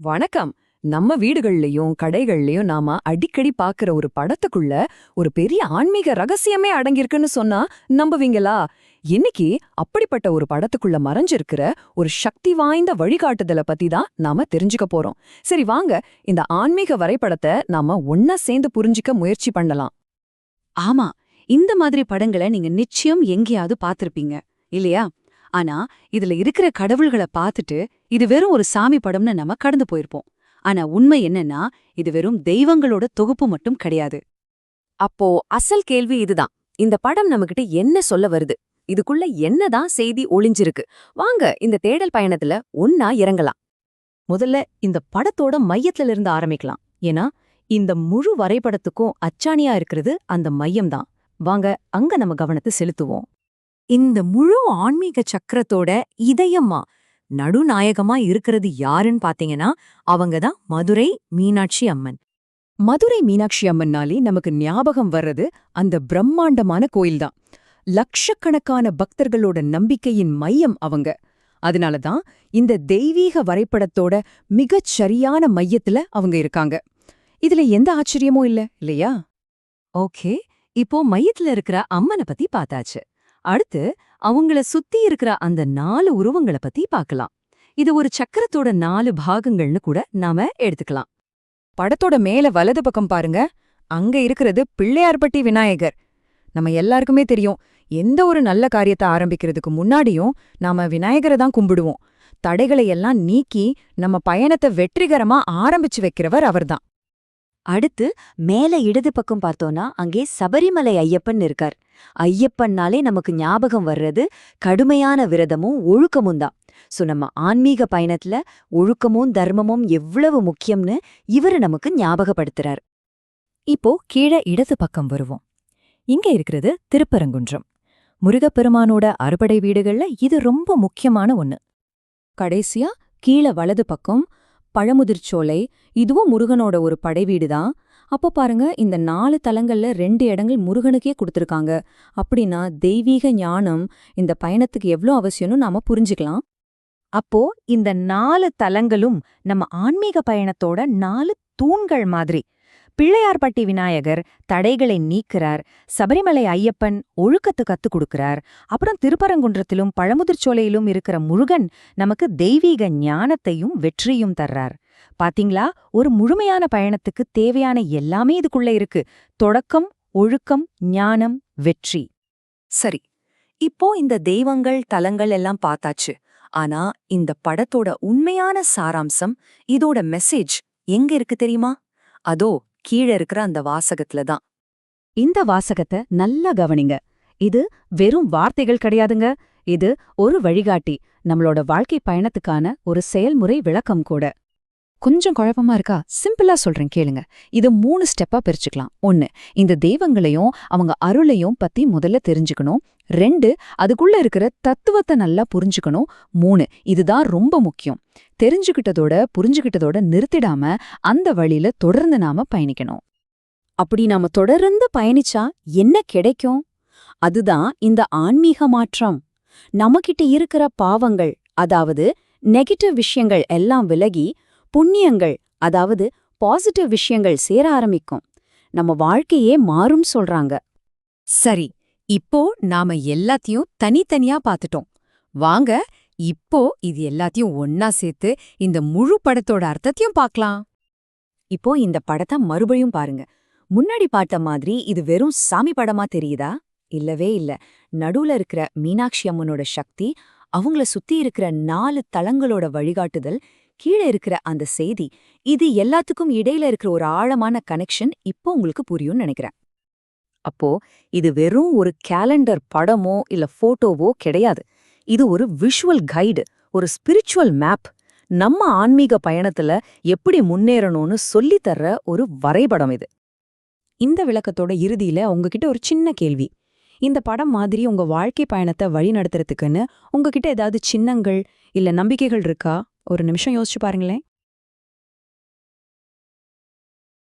வணக்கம். நம்ம வீடுகள்லயும் கடைகள்லயும் நாம அடிக்கடி பாக்குற ஒரு படத்துக்குள்ள ஒரு பெரிய ஆன்மீக ரகசியமே அடங்கியிருக்குன்னு சொன்னா நம்புவீங்களா? இன்னைக்கு அப்படிப்பட்ட ஒரு படத்துக்குள்ள மறைஞ்சிருக்கிற ஒரு சக்தி வாய்ந்த வழிகாட்டுதலை பத்தி தான் நாம தெரிஞ்சுக்க போறோம். சரி வாங்க. இந்த ஆன்மீக வரைபடத்தை நாம ஒன்னா சேர்ந்து புரிஞ்சுக்க முயற்சி பண்ணலாம். ஆமா. இந்த மாதிரி படங்களை நீங்க நிச்சயம் எங்கேயாவது பார்த்திருப்பீங்க. இல்லையா? ஆனா இதுல இருக்கிற கடவுள்களை பார்த்துட்டு இது வெறும் ஒரு சாமி படம்னு நம்ம கடந்து போயிருப்போம். ஆனா உண்மை என்னன்னா இது வெறும் தெய்வங்களோட தொகுப்பு மட்டும் கிடையாது. அப்போ அசல் கேள்வி இதுதான். இந்த படம் நம்மகிட்ட என்ன சொல்ல வருது? இதுக்குள்ள என்னதான் செய்தி ஒளிஞ்சிருக்கு? வாங்க இந்த தேடல் பயணத்துல ஒன்னா இறங்கலாம். முதல்ல இந்த படத்தோட மையத்துல இருந்து ஆரம்பிக்கலாம். ஏன்னா இந்த முழு வரைபடத்துக்கும் அச்சாணியா இருக்கிறது அந்த மையம்தான். வாங்க அங்க நம்ம கவனத்தை செலுத்துவோம். இந்த முழு ஆன்மீக சக்கரத்தோட இதயமா நடுநாயகமா இருக்கிறது யாருன்னு பாத்தீங்கன்னா அவங்க தான் மதுரை மீனாட்சி அம்மன். மதுரை மீனாட்சி அம்மன்னாலே நமக்கு ஞாபகம் வர்றது அந்த பிரம்மாண்டமான கோயில்தான். லட்சக்கணக்கான பக்தர்களோட நம்பிக்கையின் மையம் அவங்க. அதனாலதான் இந்த தெய்வீக வரைபடத்தோட மிகச் சரியான மையத்துல அவங்க இருக்காங்க. இதுல எந்த ஆச்சரியமும் இல்ல இல்லையா? ஓகே இப்போ மையத்துல இருக்கிற அம்மனை பத்தி பார்த்தாச்சு அடுத்து அவங்கள சுத்தி இருக்கிற அந்த நாலு உருவங்களை பத்தி பார்க்கலாம். இது ஒரு சக்கரத்தோட நாலு பாகங்கள்னு கூட நாம எடுத்துக்கலாம். படத்தோட மேல வலது பக்கம் பாருங்க. அங்க இருக்கிறது பிள்ளையார்பட்டி விநாயகர். நம்ம எல்லாருக்குமே தெரியும் எந்த ஒரு நல்ல காரியத்தை ஆரம்பிக்கிறதுக்கு முன்னாடியும் நாம விநாயகரை தான் கும்பிடுவோம். தடைகளை எல்லாம் நீக்கி நம்ம பயணத்தை வெற்றிகரமா ஆரம்பிச்சு வைக்கிறவர் அவர்தான். அடுத்து மேல இடது பக்கம் பார்த்தோன்னா அங்கே சபரிமலை ஐயப்பன் இருக்கார். ஐயப்பன்னாலே நமக்கு ஞாபகம் வர்றது கடுமையான விரதமும் ஒழுக்கமும் தான். சோ நம்ம ஆன்மீக பயணத்துல ஒழுக்கமும் தர்மமும் எவ்வளவு முக்கியம்னு இவர் நமக்கு ஞாபகப்படுத்துறார். இப்போ கீழே இடது பக்கம் வருவோம். இங்க இருக்கிறது திருப்பரங்குன்றம். முருகப்பெருமானோட அறுபடை வீடுகள்ல இது ரொம்ப முக்கியமான ஒன்று கடைசியா கீழே வலது பக்கம் பழமுதிர்ச்சோலை இதுவும் முருகனோட ஒரு படைவீடுதான் அப்போ பாருங்க இந்த நாலு தலங்கள்ல ரெண்டு இடங்கள் முருகனுக்கே கொடுத்துருக்காங்க. அப்படின்னா தெய்வீக ஞானம் இந்த பயணத்துக்கு எவ்ளோ அவசியம்னு நாம புரிஞ்சுக்கலாம். அப்போ இந்த நாலு தலங்களும் நம்ம ஆன்மீக பயணத்தோட நாலு தூண்கள் மாதிரி. பிள்ளையார்பட்டி விநாயகர் தடைகளை நீக்கிறார். சபரிமலை ஐயப்பன் ஒழுக்கத்து கத்துக் கொடுக்கிறார். அப்புறம் திருப்பரங்குன்றத்திலும் பழமுதிர்ச்சோலையிலும் இருக்கிற முருகன் நமக்கு தெய்வீக ஞானத்தையும் வெற்றியும் தர்றார். பாத்தீங்களா? ஒரு முழுமையான பயணத்துக்கு தேவையான எல்லாமே இதுக்குள்ள இருக்கு. தொடக்கம் ஒழுக்கம் ஞானம் வெற்றி. சரி இப்போ இந்த தெய்வங்கள் தலங்கள் எல்லாம் பார்த்தாச்சு. ஆனா இந்த படத்தோட உண்மையான சாராம்சம் இதோட மெசேஜ் எங்க இருக்கு தெரியுமா? அதோ கீழே இருக்கிற அந்த வாசகத்துல தான். இந்த வாசகத்தை நல்லா கவனிங்க. இது வெறும் வார்த்தைகள் கிடையாதுங்க. இது ஒரு வழிகாட்டி நம்மளோட வாழ்க்கை பயணத்துக்கான ஒரு செயல்முறை விளக்கம் கூட. கொஞ்சம் குழப்பமா இருக்கா? சிம்பிளா சொல்றேன் கேளுங்க. இது மூணு ஸ்டெப்பா பிரிச்சுக்கலாம். ஒன்னு இந்த தெய்வங்களையும் அவங்க அருளையும் பத்தி முதல்ல தெரிஞ்சுக்கணும். ரெண்டு அதுக்குள்ள இருக்கிற தத்துவத்தை நல்லா புரிஞ்சுக்கணும். மூணு இதுதான் ரொம்ப முக்கியம். தெரிஞ்சுக்கிட்டதோட புரிஞ்சுக்கிட்டதோட நிறுத்திடாம அந்த வழியில தொடர்ந்து நாம பயணிக்கணும். அப்படி நாம தொடர்ந்து பயணிச்சா என்ன கிடைக்கும்? அதுதான் இந்த ஆன்மீக மாற்றம். நமக்கிட்ட இருக்கிற பாவங்கள் அதாவது நெகட்டிவ் விஷயங்கள் எல்லாம் விலகி புண்ணியங்கள் அதாவது பாசிட்டிவ் விஷயங்கள் சேர ஆரம்பிக்கும். நம்ம வாழ்க்கையே மாறும் சொல்றாங்க. சரி இப்போ நாம எல்லாத்தையும் தனித்தனியா பார்த்துட்டோம். வாங்க இப்போ இது எல்லாத்தையும் ஒன்னா சேர்த்து இந்த முழு படத்தோட அர்த்தத்தையும் பார்க்கலாம். இப்போ இந்த படத்தை மறுபடியும் பாருங்க. முன்னாடி பார்த்த மாதிரி இது வெறும் சாமி படமா தெரியுதா? இல்லவே இல்ல. நடுவுல இருக்கிற மீனாட்சி அம்மனோட சக்தி அவங்கள சுத்தி இருக்கிற நாலு தளங்களோட வழிகாட்டுதல் கீழே இருக்கிற அந்த செய்தி இது எல்லாத்துக்கும் இடையில இருக்கிற ஒரு ஆழமான கனெக்ஷன் இப்போ உங்களுக்கு புரியும்னு நினைக்கிறேன். அப்போ இது வெறும் ஒரு கேலண்டர் படமோ இல்ல போட்டோவோ கிடையாது. இது ஒரு விஷுவல் கைடு ஒரு ஸ்பிரிச்சுவல் மேப் நம்ம ஆன்மீக பயணத்துல எப்படி முன்னேறணும்னு சொல்லித் தர்ற ஒரு வரைபடம் இது. இந்த விளக்கத்தோட இறுதியில உங்ககிட்ட ஒரு சின்ன கேள்வி. இந்த படம் மாதிரி உங்க வாழ்க்கை பயணத்தை வழி நடத்துறதுக்குன்னு உங்ககிட்ட ஏதாவது சின்னங்கள் இல்ல நம்பிக்கைகள் இருக்கா? ஒரு நிமிஷம் யோசிச்சு பாருங்களேன்.